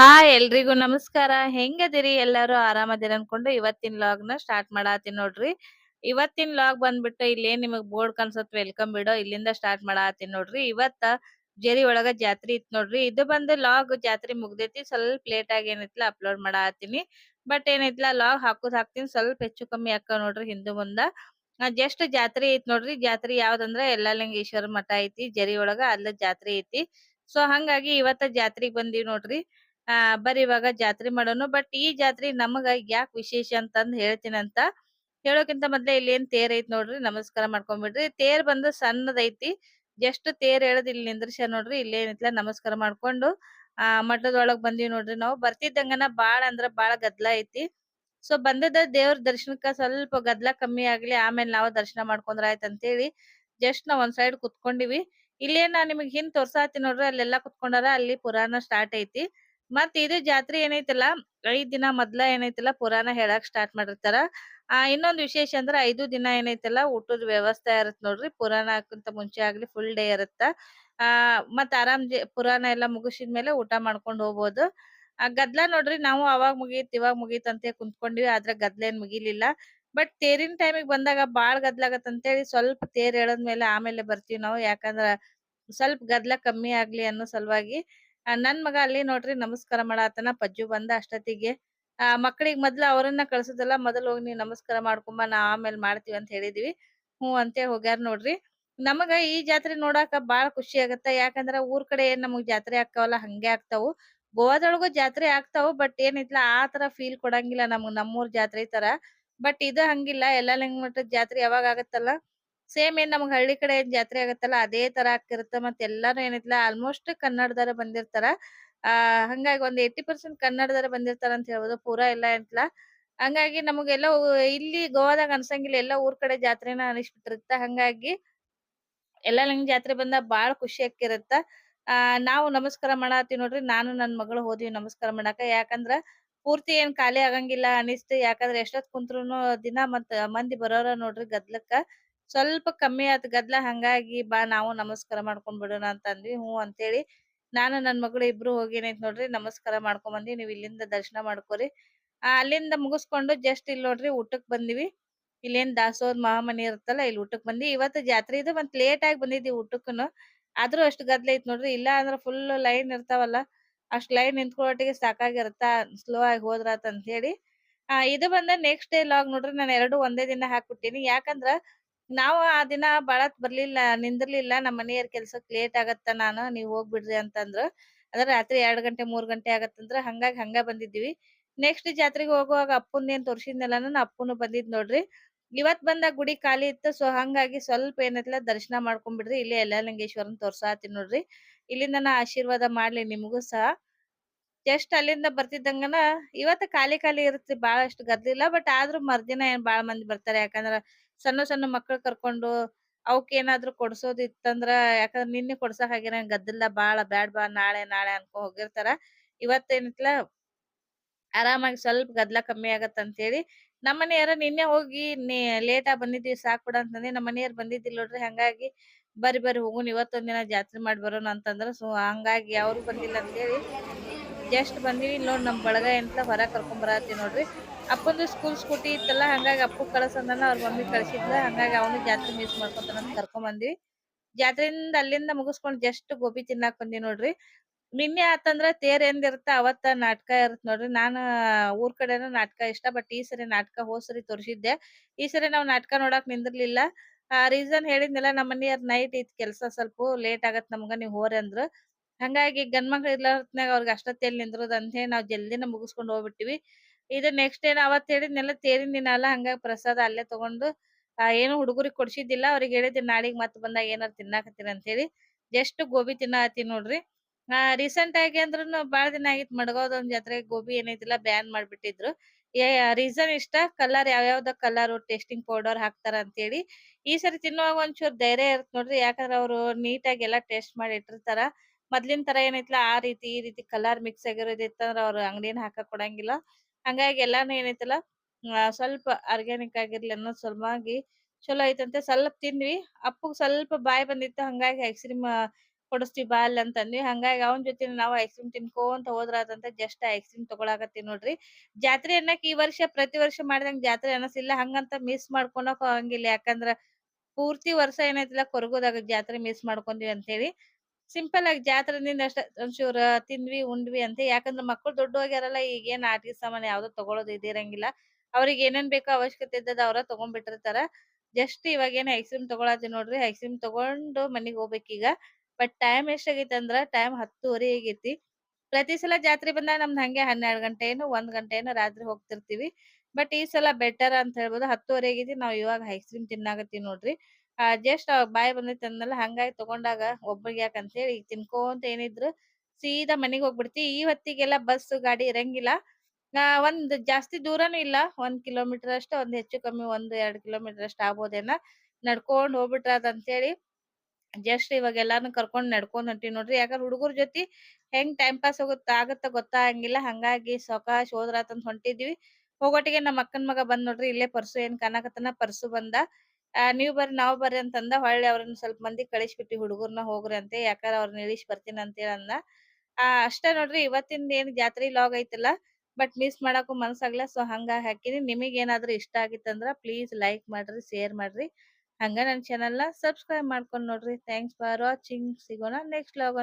Hi ಎಲ್ರಿಗೂ ನಮಸ್ಕಾರ. ಹೆಂಗದಿರಿ? ಎಲ್ಲಾರು ಆರಾಮದಿರ ಅನ್ಕೊಂಡು ಇವತ್ತಿನ ಲಾಗ್ನ ಸ್ಟಾರ್ಟ್ ಮಾಡಾತೀನಿ ನೋಡ್ರಿ. ಇವತ್ತಿನ ಲಾಗ್ ಬಂದ್ಬಿಟ್ಟು ಇಲ್ಲೇನ್ ನಿಮಗ್ ಬೋರ್ಡ್ ಕನ್ಸತ್ ವೆಲ್ಕಮ್ ಬಿಡೋ ಇಲ್ಲಿಂದ ಸ್ಟಾರ್ಟ್ ಮಾಡಾತೀನಿ ನೋಡ್ರಿ. ಇವತ್ತ ಜೇರಿ ಒಳಗ ಜಾತ್ರೆ ಇತ್ ನೋಡ್ರಿ. ಇದು ಬಂದು ಲಾಗ್ ಜಾತ್ರೆ ಮುಗ್ದೈತಿ. ಸ್ವಲ್ಪ ಲೇಟ್ ಆಗಿ ಏನೈತಿಲ್ಲ ಅಪ್ಲೋಡ್ ಮಾಡಾತೀನಿ ಬಟ್ ಏನೈತಿಲ್ಲ ಲಾಗ್ ಹಾಕೋದ್ ಹಾಕ್ತೀನಿ. ಸ್ವಲ್ಪ ಹೆಚ್ಚು ಕಮ್ಮಿ ಅಕ್ಕ ನೋಡ್ರಿ ಹಿಂದೂ ಮುಂದ. ಜಸ್ಟ್ ಜಾತ್ರೆ ಐತಿ ನೋಡ್ರಿ. ಜಾತ್ರೆ ಯಾವ್ದಂದ್ರ ಯಲ್ಲಾಲಿಂಗೇಶ್ವರ ಮಠ ಐತಿ. ಜರಿ ಒಳಗ ಅಲ್ಲ ಜಾತ್ರೆ ಐತಿ. ಸೊ ಹಂಗಾಗಿ ಇವತ್ತ ಜಾತ್ರೆಗ್ ಬಂದಿವಿ ನೋಡ್ರಿ. ಆ, ಬರಿ ಇವಾಗ ಜಾತ್ರೆ ಮಾಡೋಣ ಬಟ್ ಈ ಜಾತ್ರೆ ನಮಗ ಯಾಕೆ ವಿಶೇಷ ಅಂತಂದ್ ಹೇಳ್ತೀನಂತ ಹೇಳೋಕ್ಕಿಂತ ಮೊದ್ಲೇ ಇಲ್ಲಿ ಏನ್ ತೇರ್ ಐತಿ ನೋಡ್ರಿ, ನಮಸ್ಕಾರ ಮಾಡ್ಕೊಂಡ್ಬಿಡ್ರಿ ತೇರ್ ಬಂದು ಸಣ್ಣದೈತಿ, ಜಸ್ಟ್ ತೇರ್ ಎಳ್ದ್ ಇಲ್ಲಿ ನಿಂದ್ರಸ್ಯಾರ ನೋಡ್ರಿ ಇಲ್ಲೇನಿತ್ಲ ನಮಸ್ಕಾರ ಮಾಡ್ಕೊಂಡು, ಆ, ಮಠದೊಳಗ್ ಬಂದಿವಿ ನೋಡ್ರಿ ನಾವು. ಬರ್ತಿದ್ದಂಗನ ಬಾಳ ಅಂದ್ರ ಬಾಳ ಗದ್ಲ ಐತಿ. ಸೊ ಬಂದದ ದೇವ್ರ ದರ್ಶನಕ್ಕ ಸ್ವಲ್ಪ ಗದ್ಲ ಕಮ್ಮಿ ಆಗ್ಲಿ, ಆಮೇಲೆ ನಾವು ದರ್ಶನ ಮಾಡ್ಕೊಂಡ್ರ ಆಯ್ತ ಅಂತೇಳಿ ಜಸ್ಟ್ ನಾವ್ ಒಂದ್ ಸೈಡ್ ಕುತ್ಕೊಂಡಿವಿ. ಇಲ್ಲೇನ್ ನಾ ನಿಮಗ್ ಹಿಂದ್ ತೋರ್ಸಾತೀನಿ ನೋಡ್ರಿ, ಅಲ್ಲೆಲ್ಲಾ ಕುತ್ಕೊಂಡಾರ ಅಲ್ಲಿ ಪುರಾಣ ಸ್ಟಾರ್ಟ್ ಐತಿ. ಮತ್ ಇದು ಜಾತ್ರೆ ಏನೈತಲ್ಲ, ಐದ್ ದಿನ ಮೊದ್ಲ ಏನೈತಲ್ಲ ಪುರಾಣ ಹೇಳಾಕ್ ಸ್ಟಾರ್ಟ್ ಮಾಡಿರ್ತಾರ. ಆ, ಇನ್ನೊಂದ್ ವಿಶೇಷ ಅಂದ್ರ ಐದು ದಿನ ಏನೈತಲ್ಲ ಊಟದ ವ್ಯವಸ್ಥೆ ಇರತ್ ನೋಡ್ರಿ. ಪುರಾಣ ಹಾಕಂತ ಮುಂಚೆ ಆಗ್ಲಿ ಫುಲ್ ಡೇ ಇರತ್ತ. ಆ ಮತ್ ಆರಾಮ್ ಪುರಾಣ ಎಲ್ಲಾ ಮುಗಿಸಿದ್ಮೇಲೆ ಊಟ ಮಾಡ್ಕೊಂಡ್ ಹೋಗ್ಬೋದು. ಆ, ಗದ್ಲ ನೋಡ್ರಿ ನಾವು ಅವಾಗ ಮುಗೀತ್, ಇವಾಗ ಮುಗೀತ್ ಅಂತ ಕುಂತ್ಕೊಂಡಿವಿ, ಆದ್ರೆ ಗದ್ಲ ಏನ್ ಮುಗಿಲಿಲ್ಲ. ಬಟ್ ತೇರಿನ ಟೈಮಿಗೆ ಬಂದಾಗ ಬಾಳ್ ಅಂತೇಳಿ ಸ್ವಲ್ಪ ತೇರ್ ಎಳದ್ಮೇಲೆ ಆಮೇಲೆ ಬರ್ತೀವಿ ನಾವು. ಯಾಕಂದ್ರ ಸ್ವಲ್ಪ ಗದ್ಲ ಕಮ್ಮಿ ಆಗ್ಲಿ ಅನ್ನೋ ಸಲುವಾಗಿ ನನ್ ಮಗ ಅಲ್ಲಿ ನೋಡ್ರಿ ನಮಸ್ಕಾರ ಮಾಡಾತನ ಪಜ್ಜು ಬಂದ ಅಷ್ಟೊತ್ತಿಗೆ. ಆ ಮಕ್ಕಳಿಗೆ ಮೊದ್ಲು ಅವ್ರನ್ನ ಕಳ್ಸುದಲ್ಲ, ಮೊದಲ್ ಹೋಗಿ ನೀ ನಮಸ್ಕಾರ ಮಾಡ್ಕೊಂಬ, ನಾ ಆಮೇಲ್ ಮಾಡ್ತೀವಿ ಅಂತ ಹೇಳಿದ್ವಿ. ಹ್ಞೂ ಅಂತೇ ಹೋಗ್ಯಾರ ನೋಡ್ರಿ. ನಮಗ ಈ ಜಾತ್ರೆ ನೋಡಾಕ ಬಾಳ ಖುಷಿ ಆಗತ್ತ. ಯಾಕಂದ್ರ ಊರ್ ಕಡೆ ಏನ್ ನಮಗ್ ಜಾತ್ರೆ ಆಗ್ತಾವಲ್ಲ, ಹಂಗೆ ಆಗ್ತಾವು. ಗೋವಾದೊಳಗು ಜಾತ್ರೆ ಆಗ್ತಾವು, ಬಟ್ ಏನಿಲ್ಲ ಆ ತರ ಫೀಲ್ ಕೊಡಂಗಿಲ್ಲ ನಮ್ಗ್ ನಮ್ಮೂರ್ ಜಾತ್ರೆ ತರ ಬಟ್ ಇದು ಹಂಗಿಲ್ಲ ಯಲ್ಲಾಲಿಂಗ ಮಠದ ಜಾತ್ರೆ ಯಾವಾಗ ಆಗತ್ತಲ್ಲ. ಸೇಮ್ ಏನ್ ನಮ್ಗ್ ಹಳ್ಳಿ ಕಡೆ ಏನ್ ಜಾತ್ರೆ ಆಗತ್ತಲ್ಲ, ಅದೇ ತರ ಆಗ್ತಿರುತ್ತೆ. ಮತ್ತೆ ಎಲ್ಲಾರು ಏನೈತ್ಲ ಆಲ್ಮೋಸ್ಟ್ ಕನ್ನಡದವ್ರ ಬಂದಿರ್ತಾರ. ಆ, ಹಂಗಾಗಿ ಒಂದ್ ಏಟಿ ಪರ್ಸೆಂಟ್ ಕನ್ನಡದವ್ರ ಬಂದಿರ್ತಾರ ಅಂತ ಹೇಳ್ಬೋದು. ಪೂರಾ ಎಲ್ಲ ಏನ್ತ್ಲಾ ಹಂಗಾಗಿ ನಮಗೆಲ್ಲ ಇಲ್ಲಿ ಗೋವಾದಾಗ ಅನ್ಸಂಗಿಲ್ಲ, ಎಲ್ಲ ಊರ್ ಕಡೆ ಜಾತ್ರೆನ ಅನಿಸ್ಬಿಟ್ಟಿರುತ್ತ. ಹಂಗಾಗಿ ಯಲ್ಲಾಲಿಂಗ ಜಾತ್ರೆ ಬಂದಾಗ ಬಾಳ ಖುಷಿ ಆಕ್ಕಿರತ್ತ ಆ, ನಾವು ನಮಸ್ಕಾರ ಮಾಡಾತೀವ್ ನೋಡ್ರಿ, ನಾನು ನನ್ ಮಗಳು ಹೋದ್ವಿ ನಮಸ್ಕಾರ ಮಾಡಾಕ. ಯಾಕಂದ್ರ ಪೂರ್ತಿ ಏನ್ ಖಾಲಿ ಆಗಂಗಿಲ್ಲ ಅನಿಸ್ತು. ಯಾಕಂದ್ರ ಎಷ್ಟೊತ್ ಕುಂತ್ರುನು ದಿನ ಮತ್ತ ಮಂದಿ ಬರೋರ ನೋಡ್ರಿ ಗದ್ಲಕ್ಕ. ಸ್ವಲ್ಪ ಕಮ್ಮಿ ಆತ್ ಗದ್ಲ ಹಂಗಾಗಿ ಬಾ ನಾವು ನಮಸ್ಕಾರ ಮಾಡ್ಕೊಂಡ್ ಬಿಡೋಣ ಅಂತ ಅಂದ್ವಿ ಹ್ಞೂ ಅಂತೇಳಿ ನಾನು ನನ್ ಮಗಳು ಇಬ್ರು ಹೋಗಿ ಏನೈತ್ ನೋಡ್ರಿ ನಮಸ್ಕಾರ ಮಾಡ್ಕೊಂಡ್ ಬಂದ್ವಿ, ನೀವ್ ಇಲ್ಲಿಂದ ದರ್ಶನ ಮಾಡ್ಕೊರಿ. ಅಲ್ಲಿಂದ ಮುಗಿಸ್ಕೊಂಡು ಜಸ್ಟ್ ಇಲ್ಲಿ ನೋಡ್ರಿ ಊಟಕ್ ಬಂದಿವಿ. ಇಲ್ಲೇನ್ ದಾಸೋದ್ ಮಹಾಮನಿ ಇರುತ್ತಲ್ಲ ಇಲ್ಲಿ ಊಟಕ್ ಬಂದಿ ಇವತ್ತು ಜಾತ್ರೆ ಇದು ಮತ್ ಲೇಟ್ ಆಗಿ ಬಂದಿದ್ವಿ ಊಟಕ್ಕೂನು. ಆದ್ರೂ ಅಷ್ಟು ಗದ್ಲ ಐತ್ ನೋಡ್ರಿ, ಇಲ್ಲ ಅಂದ್ರ ಫುಲ್ ಲೈನ್ ಇರ್ತಾವಲ್ಲ, ಅಷ್ಟ್ ಲೈನ್ ನಿಂತ್ಕೊಳ್ಳೋಟಿಗೆ ಸಾಕಾಗಿರತ್ತ ಸ್ಲೋ ಆಗಿ ಹೋದ್ರಾತ್ ಅಂತ ಹೇಳಿ. ಆ, ಇದು ಬಂದ ನೆಕ್ಸ್ಟ್ ಡೇ ಲಾಗ್ ನೋಡ್ರಿ ನಾನು ಎರಡು ಒಂದೇ ದಿನ ಹಾಕ್ಬಿಟ್ಟಿನಿ. ಯಾಕಂದ್ರ ನಾವು ಆ ದಿನ ಬಾಳತ್ ಬರ್ಲಿಲ್ಲ, ನಿಂದಿರ್ಲಿಲ್ಲ ನಮ್ಮ ಮನೆಯವ್ರ ಕೆಲ್ಸಕ್ ಲೇಟ್ ಆಗತ್ತ ನಾನು, ನೀವ್ ಹೋಗ್ಬಿಡ್ರಿ ಅಂತಂದ್ರು. ಅದ್ರ ರಾತ್ರಿ ಎರಡ್ ಗಂಟೆ, ಮೂರ್ ಗಂಟೆ ಆಗತ್ತಂದ್ರ ಹಂಗಾಗಿ ಹಂಗ ಬಂದಿದ್ವಿ. ನೆಕ್ಸ್ಟ್ ಜಾತ್ರೆಗೆ ಹೋಗುವಾಗ ಅಪ್ಪುನ್ ಏನ್ ತೋರ್ಸಿದ್ನಲ್ಲ ಅಪ್ಪುನು ಬಂದಿದ್ ನೋಡ್ರಿ. ಇವತ್ ಬಂದ ಗುಡಿ ಖಾಲಿ ಇತ್ತು ಸೊ ಹಂಗಾಗಿ ಸ್ವಲ್ಪ ಏನೈತಿಲ್ಲ ದರ್ಶನ ಮಾಡ್ಕೊಂಡ್ಬಿಡ್ರಿ ಇಲ್ಲಿ ಯಲ್ಲಾಲಿಂಗೇಶ್ವರನ್ ತೋರ್ಸಾತೀನಿ ನೋಡ್ರಿ. ಇಲ್ಲಿಂದ ನಾ ಆಶೀರ್ವಾದ ಮಾಡ್ಲಿ ನಿಮಗೂ ಸಹ. ಜಸ್ಟ್ ಅಲ್ಲಿಂದ ಬರ್ತಿದ್ದಂಗನ ಇವತ್ತು ಖಾಲಿ ಖಾಲಿ ಇರುತ್ತೆ, ಬಾಳಷ್ಟು ಗದ್ಲಿಲ್ಲ ಬಟ್ ಆದ್ರೂ ಮರ್ದಿನ ಏನ್ ಬಾಳ ಮಂದಿ ಬರ್ತಾರೆ, ಯಾಕಂದ್ರ ಸಣ್ಣ ಸಣ್ಣ ಮಕ್ಳು ಕರ್ಕೊಂಡು ಅವಕ್ಕೆ ಏನಾದ್ರು ಕೊಡ್ಸೋದ್ ಇತ್ತಂದ್ರ ಯಾಕಂದ್ರ ನಿನ್ನೆ ಕೊಡ್ಸಾಕ್ ಆಗ್ಯಾರ ಗದ್ದಲ ಬಾಳ ಬ್ಯಾಡ್ ಬಾ ನಾಳೆ ನಾಳೆ ಅನ್ಕೊ ಹೋಗಿರ್ತಾರ. ಇವತ್ತೇನಿತ್ಲ ಆರಾಮಾಗಿ ಸ್ವಲ್ಪ ಗದ್ಲ ಕಮ್ಮಿ ಆಗತ್ತ ಅಂತೇಳಿ ನಮ್ಮ ಮನೆಯವ್ರ ನಿನ್ನೆ ಹೋಗಿ ನೀ ಲೇಟ್ ಬಂದಿದ್ವಿ ಸಾಕ್ ಬಿಡ ಅಂತಂದಿ ನಮ್ಮ ಮನೆಯವ್ರ ಬಂದಿದ್ದಿಲ್ಲ ನೋಡ್ರಿ, ಹಂಗಾಗಿ ಬರ್ರಿ ಬರ್ರಿ ಹೋಗುನ್ ಇವತ್ತೊಂದಿನ ಜಾತ್ರೆ ಮಾಡಿ ಬರೋಣ ಅಂತಂದ್ರ. ಸೊ ಹಂಗಾಗಿ ಅವ್ರು ಬಂದಿಲ್ಲ ಅಂತೇಳಿ ಜಸ್ಟ್ ಬಂದಿವಿ ಇಲ್ಲಿ ನೋಡಿ ನಮ್ ಬಳಗ ಎಂತ ಹೊರಗ್ ಕರ್ಕೊಂಡ್ ಬರತ್ತೀವಿ ನೋಡ್ರಿ. ಅಪ್ಪಂದು ಸ್ಕೂಲ್ ಸ್ಕೂಟಿ ಇತ್ತಲ್ಲ, ಹಂಗಾಗಿ ಅಪ್ಪು ಕಳ್ಸಂದನ, ಅವ್ರ ಮಮ್ಮಿ ಕಳ್ಸಿದ್ಲ, ಹಂಗಾಗಿ ಅವನು ಜಾತ್ರೆ ಮಿಸ್ ಮಾಡ್ಕೊತಾನಂತ ಕರ್ಕೊಂಡ್ ಬಂದ್ವಿ. ಜಾತ್ರೆಯಿಂದ ಅಲ್ಲಿಂದ ಮುಗಿಸ್ಕೊಂಡು ಜಸ್ಟ್ ಗೋಬಿ ತಿನ್ನಾಕ್ ಬಂದಿ ನೋಡ್ರಿ. ನಿನ್ನೆ ಆತಂದ್ರ ತೇರ್ ಎಂದಿರ್ತ ಅವತ್ತ ನಾಟಕ ಇರುತ್ತೆ ನೋಡ್ರಿ. ನಾನ್ ಊರ್ ಕಡೆನ ನಾಟಕ ಇಷ್ಟ ಬಟ್ ಈ ಸರಿ ನಾಟಕ ಹೋಸರಿ ತೋರಿಸಿದ್ದೆ. ಈ ಸರಿ ನಾವ್ ನಾಟಕ ನೋಡಕ್ ನಿಂದಿರ್ಲಿಲ್ಲ. ಆ ರೀಸನ್ ಹೇಳಿದ್ನಲ್ಲ ನಮ್ಮ ಮನೆಯವ್ರ ನೈಟ್ ಇತ್ತು ಕೆಲ್ಸ ಸ್ವಲ್ಪ ಲೇಟ್ ಆಗತ್ ನಮ್ಗ, ನೀವ್ ಹೋರಿ ಅಂದ್ರು. ಹಂಗಾಗಿ ಗಂಡ್ ಮಕ್ಳು ಇರ್ಲಾರ ಹೊತ್ನ್ಯಾಗ ಅವ್ರಿಗೆ ಅಷ್ಟೊತ್ತೆಲ್ಲಿ ನಿಂದ್ರದ ಅಂತ ಹೇಳಿ ನಾವ್ ಜಲ್ದಿನ ಮುಗಿಸ್ಕೊಂಡ್ ಹೋಗ್ಬಿಟ್ಟಿವಿ. ಇದು ನೆಕ್ಸ್ಟ್ ಡೇ ಅವತ್ ಹೇಳಿದ್ನೆಲ್ಲ ತೇರಿನ ದಿನ ಅಲ್ಲ, ಹಂಗಾಗಿ ಪ್ರಸಾದ ಅಲ್ಲೇ ತಗೊಂಡು ಏನು ಹುಡುಗರಿಗೆ ಕೊಡ್ಸಿದ್ದಿಲ್ಲ. ಅವ್ರಿಗೆ ಹೇಳಿದ್ದೆ, ನಾಳಿಗ್ ಮತ್ ಬಂದಾಗ ಏನಾರ ತಿನ್ನಾಕತ್ತೀರಿ ಅಂತ ಹೇಳಿ. ಜಸ್ಟ್ ಗೋಬಿ ತಿನ್ನಾಕತ್ತೀವಿ ನೋಡ್ರಿ. ಆ ರೀಸೆಂಟ್ ಆಗಿ ಅಂದ್ರೂ ಬಾಳ ದಿನ ಆಗಿತ್, ಮಡ್ಗಾವ್ದೊಂದ್ ಜಾತ್ರೆಗೆ ಗೋಬಿ ಏನೈತಿಲ್ಲ, ಬ್ಯಾನ್ ಮಾಡ್ಬಿಟ್ಟಿದ್ರು. ರೀಸನ್ ಇಷ್ಟ ಕಲರ್ ಯಾವ್ಯಾವ್ದ ಕಲರ್ ಟೇಸ್ಟಿಂಗ್ ಪೌಡರ್ ಹಾಕ್ತಾರ ಅಂತೇಳಿ ಈ ಸರಿ ತಿನ್ನುವಾಗ ಒಂಚೂರ್ ಧೈರ್ಯ ಇರುತ್ತೆ ನೋಡ್ರಿ, ಯಾಕಂದ್ರೆ ಅವ್ರು ನೀಟಾಗಿ ಎಲ್ಲಾ ಟೇಸ್ಟ್ ಮಾಡಿ ಇಟ್ಟಿರ್ತಾರ. ಮೊದ್ಲಿನ ತರ ಏನೈತ್ಲ, ಆ ರೀತಿ ಈ ರೀತಿ ಕಲರ್ ಮಿಕ್ಸ್ ಆಗಿರೋದ್ ಇತ್ತಂದ್ರ ಅವ್ರು ಅಂಗಡಿನ ಹಾಕಕ್ ಕೊಡಂಗಿಲ್ಲ. ಹಂಗಾಗಿ ಎಲ್ಲಾನು ಏನೈತಲ್ಲ ಸ್ವಲ್ಪ ಆರ್ಗ್ಯಾನಿಕ್ ಆಗಿರ್ಲಿ ಅನ್ನೋ ಸಲುವಾಗಿ ಚಲೋ ಐತಂತೆ. ಸ್ವಲ್ಪ ತಿಂದ್ವಿ, ಅಪ್ಪಗ್ ಸ್ವಲ್ಪ ಬಾಯಿ ಬಂದಿತ್ತು, ಹಂಗಾಗಿ ಐಸ್ ಕ್ರೀಮ್ ಕೊಡಿಸ್ತೀವಿ ಬಾ ಅಲ್ಲಿ ಅಂತಂದ್ವಿ. ಹಂಗಾಗಿ ಅವನ ಜೊತೆ ನಾವು ಐಸ್ ಕ್ರೀಮ್ ತಿನ್ಕೋಂತ ಹೋದ್ರಾತಂತ ಜಸ್ಟ್ ಐಸ್ ಕ್ರೀಮ್ ತಗೊಳಕತ್ತೀವಿ ನೋಡ್ರಿ. ಜಾತ್ರೆ ಅನ್ನಕ್ ಈ ವರ್ಷ ಪ್ರತಿ ವರ್ಷ ಮಾಡಿದಂಗ ಜಾತ್ರೆ ಅನಸಿಲ್ಲ, ಹಂಗಂತ ಮಿಸ್ ಮಾಡ್ಕೊಳಕ್ ಆಗಂಗಿಲ್ಲ ಯಾಕಂದ್ರ ಪೂರ್ತಿ ವರ್ಷ ಏನೈತಿಲ್ಲ, ಕೊರಗೋದಾಗ ಜಾತ್ರೆ ಮಿಸ್ ಮಾಡ್ಕೊಂಡ್ವಿ ಅಂತ ಹೇಳಿ ಸಿಂಪಲ್ ಆಗಿ ಜಾತ್ರೆದಿಂದ ಅಷ್ಟ ಒಂಚೂರು ತಿಂದ್ವಿ, ಉಂಡ್ವಿ ಅಂತ. ಯಾಕಂದ್ರೆ ಮಕ್ಕಳು ದೊಡ್ಡ ಈಗ ಏನ್ ಆಟಿಕೆ ಸಾಮಾನ್ ಯಾವ್ದು ತಗೊಳೋದು ಇದಿರಂಗಿಲ್ಲ. ಅವ್ರಿಗೆ ಏನೇನ್ ಬೇಕೋ ಅವಶ್ಯಕತೆ ಇದ್ದದ ಅವ್ರ ತಗೊಂಡ್ಬಿಟ್ಟಿರ್ತಾರ ಜಸ್ಟ್ ಇವಾಗ ಏನ್ ಐಸ್ ಕ್ರೀಮ್ ತಗೊಳತ್ತೀವಿ ನೋಡ್ರಿ ಐಸ್ ಕ್ರೀಮ್ ತಗೊಂಡು ಮನಿಗ್ ಹೋಗ್ಬೇಕೀಗ. ಬಟ್ ಟೈಮ್ ಎಷ್ಟಾಗೈತಿ ಅಂದ್ರ ಟೈಮ್ ಹತ್ತುವರೆ ಆಗೈತಿ. ಪ್ರತಿ ಸಲ ಜಾತ್ರೆ ಬಂದಾಗ ನಮ್ದು ಹಂಗೆ ಹನ್ನೆರಡ್ ಗಂಟೆ ಏನು ಒಂದ್ ಗಂಟೆ ಏನು ರಾತ್ರಿ ಹೋಗ್ತಿರ್ತೀವಿ. ಬಟ್ ಈ ಸಲ ಬೆಟರ್ ಅಂತ ಹೇಳ್ಬೋದು. ಹತ್ತುವರೆ ನಾವು ಇವಾಗ ಐಸ್ ಕ್ರೀಮ್ ತಿನ್ನಾಕತ್ತೀವಿ ನೋಡ್ರಿ. ಆ ಜಸ್ಟ್ ಬಾಯಿ ಬಂದೈತಿ ಅಂದಲ್ಲ ಹಂಗಾಗಿ ತಗೊಂಡಾಗ ಒಬ್ಬರಿಗೆ ಯಾಕಂತ ಹೇಳಿ ಈಗ ತಿನ್ಕೋಂತ ಏನಿದ್ರು ಸೀದಾ ಮನಿಗ್ ಹೋಗ್ಬಿಡ್ತಿ. ಈ ಹೊತ್ತಿಗೆಲ್ಲ ಬಸ್ ಗಾಡಿ ಇರಂಗಿಲ್ಲ. ಒಂದು ಒಂದ್ ಜಾಸ್ತಿ ದೂರನು ಇಲ್ಲ. ಒಂದ್ ಕಿಲೋಮೀಟರ್ ಅಷ್ಟ, ಒಂದ್ ಹೆಚ್ಚು ಕಮ್ಮಿ ಒಂದ್ ಎರಡ್ ಕಿಲೋಮೀಟರ್ ಅಷ್ಟ ಆಗ್ಬೋದೇನ. ನಡ್ಕೊಂಡ್ ಅಂತ ಹೇಳಿ ಜಸ್ಟ್ ಇವಾಗ ಎಲ್ಲಾನು ಕರ್ಕೊಂಡ್ ನಡ್ಕೊಂಡ್ ಹೊಂಟಿವಿ ನೋಡ್ರಿ. ಯಾಕಂದ್ರೆ ಹುಡುಗರ್ ಜೊತಿ ಹೆಂಗ್ ಟೈಮ್ ಪಾಸ್ ಹೋಗುತ್ತ, ಆಗತ್ತ ಗೊತ್ತಾಗಂಗಿಲ್ಲ. ಹಂಗಾಗಿ ಸಾವಕಾಶ ಹೋದ್ರಾತಂತ ಹೊಂಟಿದ್ವಿ. ಹೋಗೋಟಿಗೆ ನಮ್ಮ ಅಕ್ಕನ್ ಮಗ ಬಂದ್ ನೋಡ್ರಿ, ಇಲ್ಲೇ ಪರ್ಸು, ಏನ್ ಕಾಣಕತ್ತನ ಪರ್ಸು ಬಂದ, ಆ, ನೀವ್ ಬರ್ರಿ, ನಾವ್ ಬರ್ರಿ ಅಂತಂದ ಹೊಳ್ಳಿ ಅವ್ರನ್ನ ಸ್ವಲ್ಪ ಮಂದಿ ಕಳಿಸ್ಬಿಟ್ಟಿ, ಹುಡುಗರ್ನ ಹೋಗ್ರಿ ಅಂತ, ಯಾಕಂದ್ರ ಅವ್ರನ್ನ ಇಳಿಸಿ ಬರ್ತೀನಿ ಅಂತ ಅಂದ. ಆ, ಅಷ್ಟೇ ನೋಡ್ರಿ, ಇವತ್ತಿಂದ ಏನ್ ಜಾತ್ರೆ ಲಾಗ್ ಐತಲ್ಲ ಬಟ್ ಮಿಸ್ ಮಾಡಕ್ಕೂ ಮನ್ಸಾಗ್ಲ ಸೊ ಹಂಗ ಹಾಕಿನಿ. ನಿಮಗ್ ಏನಾದ್ರು ಇಷ್ಟ ಆಗಿತ್ತಂದ್ರ ಪ್ಲೀಸ್ ಲೈಕ್ ಮಾಡ್ರಿ ಶೇರ್ ಮಾಡ್ರಿ. ಹಂಗ ನನ್ ಚಾನೆಲ್ನ ಸಬ್ಸ್ಕ್ರೈಬ್ ಮಾಡ್ಕೊಂಡ್ ನೋಡ್ರಿ. ಥ್ಯಾಂಕ್ಸ್ ಫಾರ್ ವಾಚಿಂಗ್ ಸಿಗೋಣ ನೆಕ್ಸ್ಟ್ ಲಾಗ್